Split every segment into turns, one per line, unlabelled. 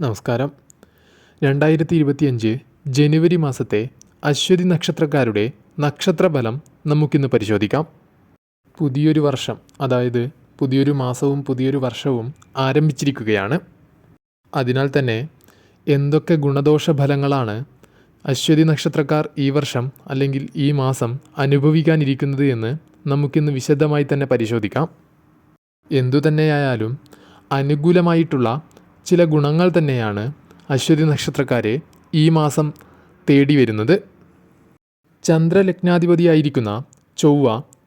നമസ്കാരം. രണ്ടായിരത്തി ഇരുപത്തിയഞ്ച് ജനുവരി മാസത്തെ അശ്വതി നക്ഷത്രക്കാരുടെ നക്ഷത്രഫലം നമുക്കിന്ന് പരിശോധിക്കാം. പുതിയൊരു വർഷം അതായത് പുതിയൊരു മാസവും പുതിയൊരു വർഷവും ആരംഭിച്ചിരിക്കുകയാണ്. അതിനാൽ തന്നെ എന്തൊക്കെ ഗുണദോഷ ഫലങ്ങളാണ് അശ്വതി നക്ഷത്രക്കാർ ഈ വർഷം അല്ലെങ്കിൽ ഈ മാസം അനുഭവിക്കാനിരിക്കുന്നത് എന്ന് നമുക്കിന്ന് വിശദമായി തന്നെ പരിശോധിക്കാം. എന്തുതന്നെയായാലും അനുകൂലമായിട്ടുള്ള ചില ഗുണങ്ങൾ തന്നെയാണ് അശ്വതി നക്ഷത്രക്കാരെ ഈ മാസം തേടി വരുന്നത്. ചന്ദ്രലഗ്നാധിപതിയായിരിക്കുന്ന ചൊവ്വ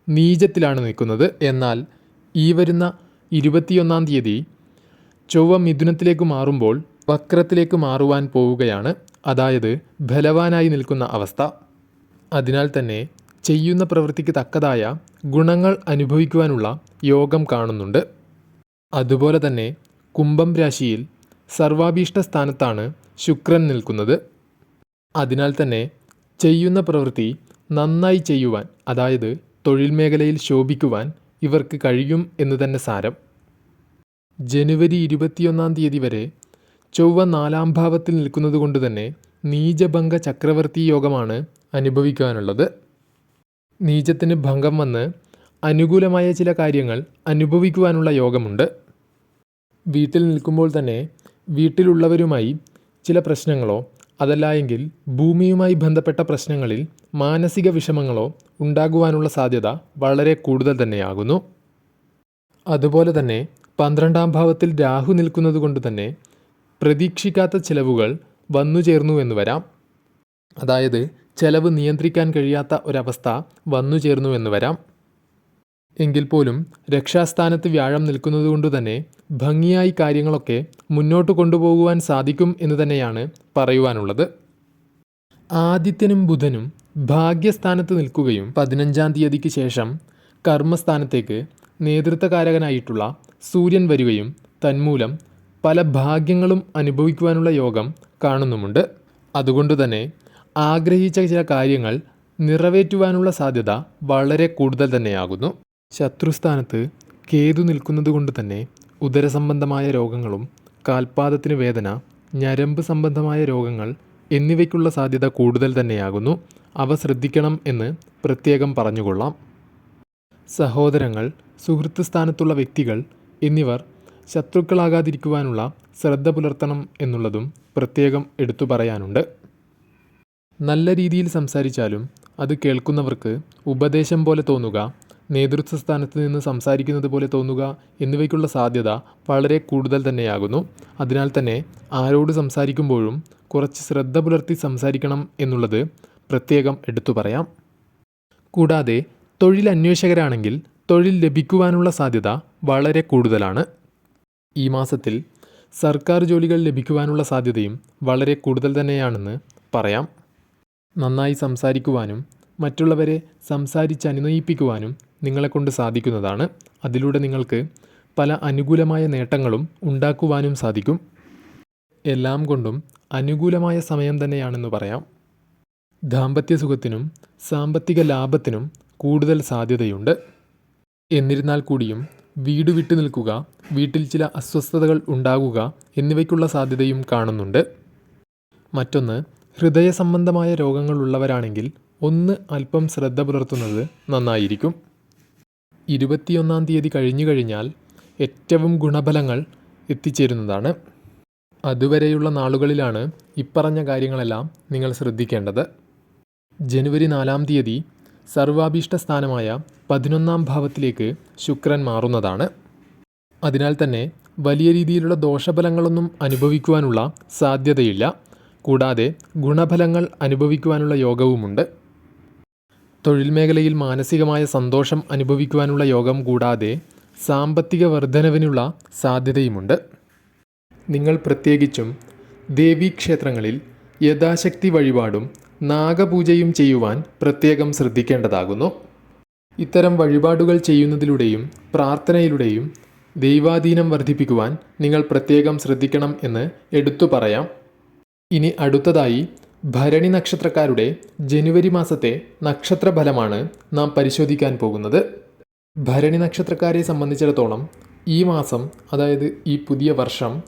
നീചത്തിലാണ് നിൽക്കുന്നത്. എന്നാൽ ഈ വരുന്ന ഇരുപത്തിയൊന്നാം തീയതി ചൊവ്വ മിഥുനത്തിലേക്ക് മാറുമ്പോൾ വക്രത്തിലേക്ക് മാറുവാൻ പോവുകയാണ്. അതായത് ബലവാനായി നിൽക്കുന്ന അവസ്ഥ. അതിനാൽ തന്നെ ചെയ്യുന്ന പ്രവൃത്തിക്ക് തക്കതായ ഗുണങ്ങൾ അനുഭവിക്കുവാനുള്ള യോഗം കാണുന്നുണ്ട്. അതുപോലെ തന്നെ കുംഭം രാശിയിൽ സർവാഭീഷ്ട സ്ഥാനത്താണ് ശുക്രൻ നിൽക്കുന്നത്. അതിനാൽ തന്നെ ചെയ്യുന്ന പ്രവൃത്തി നന്നായി ചെയ്യുവാൻ അതായത് തൊഴിൽ മേഖലയിൽ ശോഭിക്കുവാൻ ഇവർക്ക് കഴിയും എന്ന് തന്നെ സാരം. ജനുവരി ഇരുപത്തിയൊന്നാം തീയതി വരെ ചൊവ്വ നാലാം ഭാവത്തിൽ നിൽക്കുന്നത് കൊണ്ട് തന്നെ നീചഭംഗ ചക്രവർത്തി യോഗമാണ് അനുഭവിക്കാനുള്ളത്. നീചത്തിന് ഭംഗം വന്ന് അനുകൂലമായ ചില കാര്യങ്ങൾ അനുഭവിക്കുവാനുള്ള യോഗമുണ്ട്. വീട്ടിൽ നിൽക്കുമ്പോൾ തന്നെ വീട്ടിലുള്ളവരുമായി ചില പ്രശ്നങ്ങളോ അതല്ല എങ്കിൽ ഭൂമിയുമായി ബന്ധപ്പെട്ട പ്രശ്നങ്ങളിൽ മാനസിക വിഷമങ്ങളോ ഉണ്ടാകുവാനുള്ള സാധ്യത വളരെ കൂടുതൽ തന്നെയാകുന്നു. അതുപോലെ തന്നെ പന്ത്രണ്ടാം ഭാവത്തിൽ രാഹു നിൽക്കുന്നത് കൊണ്ട് തന്നെ പ്രതീക്ഷിക്കാത്ത ചിലവുകൾ വന്നു ചേർന്നു എന്ന് വരാം. അതായത് ചെലവ് നിയന്ത്രിക്കാൻ കഴിയാത്ത ഒരവസ്ഥ വന്നു ചേർന്നു എന്ന് വരാം. എങ്കിൽ പോലും രക്ഷാസ്ഥാനത്ത് വ്യാഴം നിൽക്കുന്നതുകൊണ്ട് തന്നെ ഭംഗിയായി കാര്യങ്ങളൊക്കെ മുന്നോട്ട് കൊണ്ടുപോകുവാൻ സാധിക്കും എന്ന് തന്നെയാണ് പറയുവാനുള്ളത്. ആദിത്യനും ബുധനും ഭാഗ്യസ്ഥാനത്ത് നിൽക്കുകയും പതിനഞ്ചാം തീയതിക്ക് ശേഷം കർമ്മസ്ഥാനത്തേക്ക് നേതൃത്വകാരകനായിട്ടുള്ള സൂര്യൻ വരികയും തന്മൂലം പല ഭാഗ്യങ്ങളും അനുഭവിക്കുവാനുള്ള യോഗം കാണുന്നുമുണ്ട്. അതുകൊണ്ട് തന്നെ ആഗ്രഹിച്ച ചില കാര്യങ്ങൾ നിറവേറ്റുവാനുള്ള സാധ്യത വളരെ കൂടുതൽ തന്നെയാകുന്നു. ശത്രുസ്ഥാനത്ത് കേതു നിൽക്കുന്നത് കൊണ്ട് തന്നെ ഉദരസംബന്ധമായ രോഗങ്ങളും കാൽപാദത്തിന് വേദന ഞരമ്പ് സംബന്ധമായ രോഗങ്ങൾ എന്നിവയ്ക്കുള്ള സാധ്യത കൂടുതൽ തന്നെയാകുന്നു. അവ ശ്രദ്ധിക്കണം എന്ന് പ്രത്യേകം പറഞ്ഞുകൊള്ളാം. സഹോദരങ്ങൾ സുഹൃത്ത് സ്ഥാനത്തുള്ള വ്യക്തികൾ എന്നിവർ ശത്രുക്കളാകാതിരിക്കുവാനുള്ള ശ്രദ്ധ പുലർത്തണം എന്നുള്ളതും പ്രത്യേകം എടുത്തു പറയാനുണ്ട്. നല്ല രീതിയിൽ സംസാരിച്ചാലും അത് കേൾക്കുന്നവർക്ക് ഉപദേശം പോലെ തോന്നുക നേതൃത്വ സ്ഥാനത്ത് നിന്ന് സംസാരിക്കുന്നത് പോലെ തോന്നുക എന്നിവയ്ക്കുള്ള സാധ്യത വളരെ കൂടുതൽ തന്നെയാകുന്നു. അതിനാൽ തന്നെ ആരോട് സംസാരിക്കുമ്പോഴും കുറച്ച് ശ്രദ്ധ പുലർത്തി സംസാരിക്കണം എന്നുള്ളത് പ്രത്യേകം എടുത്തു പറയാം. കൂടാതെ തൊഴിൽ അന്വേഷകരാണെങ്കിൽ തൊഴിൽ ലഭിക്കുവാനുള്ള സാധ്യത വളരെ കൂടുതലാണ്. ഈ മാസത്തിൽ സർക്കാർ ജോലികൾ ലഭിക്കുവാനുള്ള സാധ്യതയും വളരെ കൂടുതൽ തന്നെയാണെന്ന് പറയാം. നന്നായി സംസാരിക്കുവാനും മറ്റുള്ളവരെ സംസാരിച്ച് അനുനയിപ്പിക്കുവാനും നിങ്ങളെക്കൊണ്ട് സാധിക്കുന്നതാണ്. അതിലൂടെ നിങ്ങൾക്ക് പല അനുകൂലമായ നേട്ടങ്ങളും ഉണ്ടാക്കുവാനും സാധിക്കും. എല്ലാം കൊണ്ടും അനുകൂലമായ സമയം തന്നെയാണെന്ന് പറയാം. ദാമ്പത്യ സുഖത്തിനും സാമ്പത്തിക ലാഭത്തിനും കൂടുതൽ സാധ്യതയുണ്ട്. എന്നിരുന്നാൽ കൂടിയും വീട് വിട്ടു നിൽക്കുക വീട്ടിൽ ചില അസ്വസ്ഥതകൾ ഉണ്ടാകുക എന്നിവയ്ക്കുള്ള സാധ്യതയും കാണുന്നുണ്ട്. മറ്റൊന്ന് ഹൃദയ സംബന്ധമായ രോഗങ്ങളുള്ളവരാണെങ്കിൽ ഒന്ന് അല്പം ശ്രദ്ധ പുലർത്തുന്നത് നന്നായിരിക്കും. ഇരുപത്തിയൊന്നാം തീയതി കഴിഞ്ഞു കഴിഞ്ഞാൽ ഏറ്റവും ഗുണഫലങ്ങൾ എത്തിച്ചേരുന്നതാണ്. അതുവരെയുള്ള നാളുകളിലാണ് ഇപ്പറഞ്ഞ കാര്യങ്ങളെല്ലാം നിങ്ങൾ ശ്രദ്ധിക്കേണ്ടത്. ജനുവരി നാലാം തീയതി സർവാഭീഷ്ട സ്ഥാനമായ പതിനൊന്നാം ഭാവത്തിലേക്ക് ശുക്രൻ മാറുന്നതാണ്. അതിനാൽ തന്നെ വലിയ രീതിയിലുള്ള ദോഷഫലങ്ങളൊന്നും അനുഭവിക്കുവാനുള്ള സാധ്യതയില്ല. കൂടാതെ ഗുണഫലങ്ങൾ അനുഭവിക്കുവാനുള്ള യോഗവുമുണ്ട്. തൊഴിൽ മേഖലയിൽ മാനസികമായ സന്തോഷം അനുഭവിക്കുവാനുള്ള യോഗം കൂടാതെ സാമ്പത്തിക വർധനവിനുള്ള സാധ്യതയുമുണ്ട്. നിങ്ങൾ പ്രത്യേകിച്ചും ദേവീക്ഷേത്രങ്ങളിൽ യഥാശക്തി വഴിപാടും നാഗപൂജയും ചെയ്യുവാൻ പ്രത്യേകം ശ്രദ്ധിക്കേണ്ടതാകുന്നു. ഇത്തരം വഴിപാടുകൾ ചെയ്യുന്നതിലൂടെയും പ്രാർത്ഥനയിലൂടെയും ദൈവാധീനം വർദ്ധിപ്പിക്കുവാൻ നിങ്ങൾ പ്രത്യേകം ശ്രദ്ധിക്കണം എന്ന് എടുത്തു പറയാം. ഇനി അടുത്തതായി ഭരണി നക്ഷത്രക്കാരുടെ ജനുവരി മാസത്തെ നക്ഷത്രഫലമാണ് നാം പരിശോധിക്കാൻ പോകുന്നത്. ഭരണി നക്ഷത്രക്കാരെ സംബന്ധിച്ചിടത്തോളം ഈ മാസം അതായത് ഈ പുതിയ വർഷം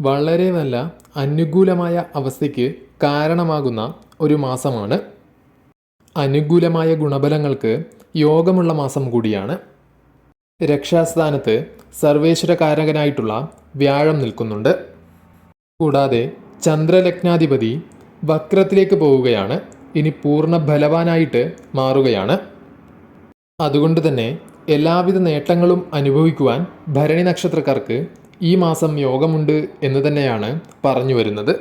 വളരെ നല്ല അനുകൂലമായ അവസ്ഥയ്ക്ക് കാരണമാകുന്ന ഒരു മാസമാണ്. അനുകൂലമായ ഗുണബലങ്ങൾക്ക് യോഗമുള്ള മാസം കൂടിയാണ്. രക്ഷാസ്ഥാനത്ത് സർവേശ്വരകാരകനായിട്ടുള്ള വ്യാഴം നിൽക്കുന്നുണ്ട്. കൂടാതെ ചന്ദ്രലഗ്നാധിപതി വക്രത്തിലേക്ക് പോവുകയാണ്. ഇനി പൂർണ ബലവാനായിട്ട് മാറുകയാണ്. അതുകൊണ്ട് തന്നെ എല്ലാവിധ നേട്ടങ്ങളും അനുഭവിക്കുവാൻ ഭരണി നക്ഷത്രക്കാർക്ക് ഈ മാസം യോഗമുണ്ട് എന്ന് തന്നെയാണ് പറഞ്ഞു വരുന്നത്.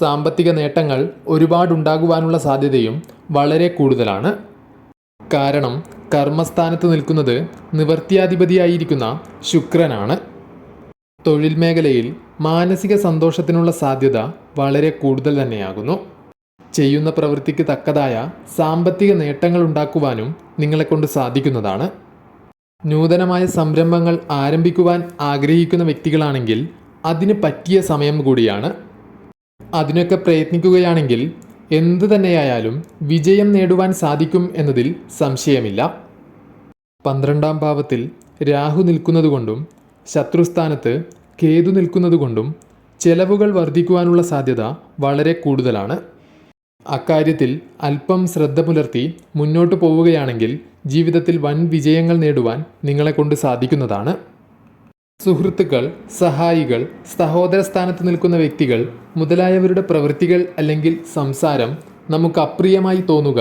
സാമ്പത്തിക നേട്ടങ്ങൾ ഒരുപാടുണ്ടാകുവാനുള്ള സാധ്യതയും വളരെ കൂടുതലാണ്. കാരണം കർമ്മസ്ഥാനത്ത് നിൽക്കുന്നത് നിവർത്തിയാധിപതിയായിരിക്കുന്ന ശുക്രനാണ്. തൊഴിൽ മേഖലയിൽ മാനസിക സന്തോഷത്തിനുള്ള സാധ്യത വളരെ കൂടുതൽ തന്നെയാകുന്നു. ചെയ്യുന്ന പ്രവൃത്തിക്ക് തക്കതായ സാമ്പത്തിക നേട്ടങ്ങൾ ഉണ്ടാക്കുവാനും നിങ്ങളെക്കൊണ്ട് സാധിക്കുന്നതാണ്. നൂതനമായ സംരംഭങ്ങൾ ആരംഭിക്കുവാൻ ആഗ്രഹിക്കുന്ന വ്യക്തികളാണെങ്കിൽ അതിന് പറ്റിയ സമയം കൂടിയാണ്. അതിനൊക്കെ പ്രയത്നിക്കുകയാണെങ്കിൽ എന്തു തന്നെയായാലും വിജയം നേടുവാൻ സാധിക്കും എന്നതിൽ സംശയമില്ല. പന്ത്രണ്ടാം ഭാവത്തിൽ രാഹു നിൽക്കുന്നതുകൊണ്ടും ശത്രുസ്ഥാനത്ത് കേതു നിൽക്കുന്നതുകൊണ്ടും ചെലവുകൾ വർദ്ധിക്കുവാനുള്ള സാധ്യത വളരെ കൂടുതലാണ്. അക്കാര്യത്തിൽ അല്പം ശ്രദ്ധ പുലർത്തി മുന്നോട്ട് പോവുകയാണെങ്കിൽ ജീവിതത്തിൽ വൻ വിജയങ്ങൾ നേടുവാൻ നിങ്ങളെ കൊണ്ട് സാധിക്കുന്നതാണ്. സുഹൃത്തുക്കൾ സഹായികൾ സഹോദര സ്ഥാനത്ത് നിൽക്കുന്ന വ്യക്തികൾ മുതലായവരുടെ പ്രവൃത്തികൾ അല്ലെങ്കിൽ സംസാരം നമുക്ക് അപ്രിയമായി തോന്നുക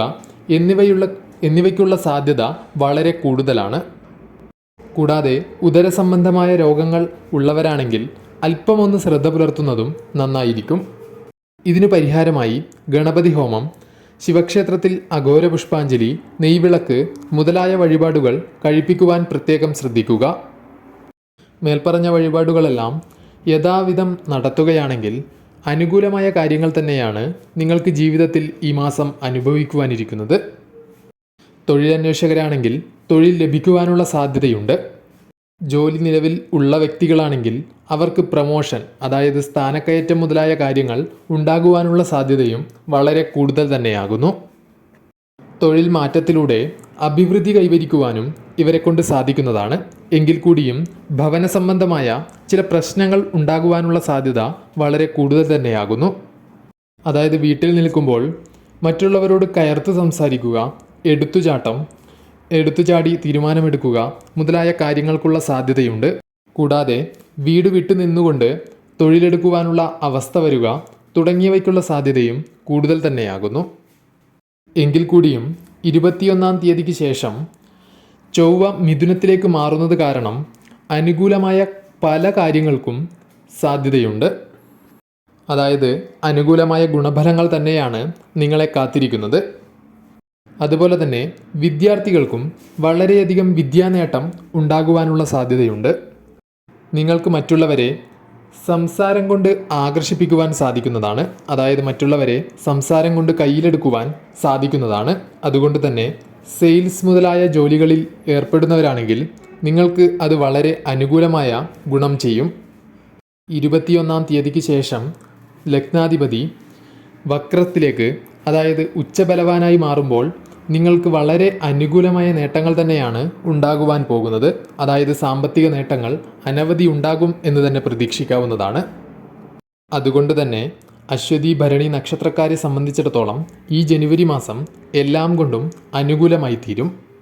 എന്നിവയുള്ള എന്നിവയ്ക്കുള്ള സാധ്യത വളരെ കൂടുതലാണ്. കൂടാതെ ഉദരസംബന്ധമായ രോഗങ്ങൾ ഉള്ളവരാണെങ്കിൽ അല്പമൊന്ന് ശ്രദ്ധ പുലർത്തുന്നതും നന്നായിരിക്കും. ഇതിനു പരിഹാരമായി ഗണപതി ഹോമം ശിവക്ഷേത്രത്തിൽ അഘോര പുഷ്പാഞ്ജലി നെയ്വിളക്ക് മുതലായ വഴിപാടുകൾ കഴിപ്പിക്കുവാൻ പ്രത്യേകം ശ്രദ്ധിക്കുക. മേൽപ്പറഞ്ഞ വഴിപാടുകളെല്ലാം യഥാവിധം നടത്തുകയാണെങ്കിൽ അനുകൂലമായ കാര്യങ്ങൾ തന്നെയാണ് നിങ്ങൾക്ക് ജീവിതത്തിൽ ഈ മാസം അനുഭവിക്കുവാനിരിക്കുന്നത്. തൊഴിലന്വേഷകരാണെങ്കിൽ തൊഴിൽ ലഭിക്കുവാനുള്ള സാധ്യതയുണ്ട്. ജോലി നിലവിൽ ഉള്ള വ്യക്തികളാണെങ്കിൽ അവർക്ക് പ്രമോഷൻ അതായത് സ്ഥാനക്കയറ്റം മുതലായ കാര്യങ്ങൾ ഉണ്ടാകുവാനുള്ള സാധ്യതയും വളരെ കൂടുതൽ തന്നെയാകുന്നു. തൊഴിൽ മാറ്റത്തിലൂടെ അഭിവൃദ്ധി കൈവരിക്കുവാനും ഇവരെ കൊണ്ട് സാധിക്കുന്നതാണ്. എങ്കിൽ കൂടിയും ഭവന സംബന്ധമായ ചില പ്രശ്നങ്ങൾ ഉണ്ടാകുവാനുള്ള സാധ്യത വളരെ കൂടുതൽ തന്നെയാകുന്നു. അതായത് വീട്ടിൽ നിൽക്കുമ്പോൾ മറ്റുള്ളവരോട് കയർത്ത് സംസാരിക്കുക എടുത്തുചാട്ടം എടുത്തുചാടി തീരുമാനമെടുക്കുക മുതലായ കാര്യങ്ങൾക്കുള്ള സാധ്യതയുണ്ട്. കൂടാതെ വീട് വിട്ടു നിന്നുകൊണ്ട് തൊഴിലെടുക്കുവാനുള്ള അവസ്ഥ വരിക തുടങ്ങിയവയ്ക്കുള്ള സാധ്യതയും കൂടുതൽ തന്നെയാകുന്നു. എങ്കിൽ കൂടിയും ഇരുപത്തിയൊന്നാം തീയതിക്ക് ശേഷം ചൊവ്വ മിഥുനത്തിലേക്ക് മാറുന്നത് കാരണം അനുകൂലമായ പല കാര്യങ്ങൾക്കും സാധ്യതയുണ്ട്. അതായത് അനുകൂലമായ ഗുണഫലങ്ങൾ തന്നെയാണ് നിങ്ങളെ കാത്തിരിക്കുന്നത്. അതുപോലെ തന്നെ വിദ്യാർത്ഥികൾക്കും വളരെയധികം വിദ്യാനേട്ടം ഉണ്ടാകുവാനുള്ള സാധ്യതയുണ്ട്. നിങ്ങൾക്ക് മറ്റുള്ളവരെ സംസാരം കൊണ്ട് ആകർഷിപ്പിക്കുവാൻ സാധിക്കുന്നതാണ്. അതായത് മറ്റുള്ളവരെ സംസാരം കൊണ്ട് കയ്യിലെടുക്കുവാൻ സാധിക്കുന്നതാണ്. അതുകൊണ്ട് തന്നെ സെയിൽസ് മുതലായ ജോലികളിൽ ഏർപ്പെടുന്നവരാണെങ്കിൽ നിങ്ങൾക്ക് അത് വളരെ അനുകൂലമായ ഗുണം ചെയ്യും. ഇരുപത്തിയൊന്നാം തീയതിക്ക് ശേഷം ലഗ്നാധിപതി വക്രത്തിലേക്ക് അതായത് ഉച്ചബലവാനായി മാറുമ്പോൾ നിങ്ങൾക്ക് വളരെ അനുകൂലമായ നേട്ടങ്ങൾ തന്നെയാണ് ഉണ്ടാകുവാൻ പോകുന്നത്. അതായത് സാമ്പത്തിക നേട്ടങ്ങൾ അനവധി ഉണ്ടാകും എന്ന് തന്നെ പ്രതീക്ഷിക്കാവുന്നതാണ്. അതുകൊണ്ട് തന്നെ അശ്വതി ഭരണി നക്ഷത്രക്കാരെ സംബന്ധിച്ചിടത്തോളം ഈ ജനുവരി മാസം എല്ലാം കൊണ്ടും അനുകൂലമായി തീരും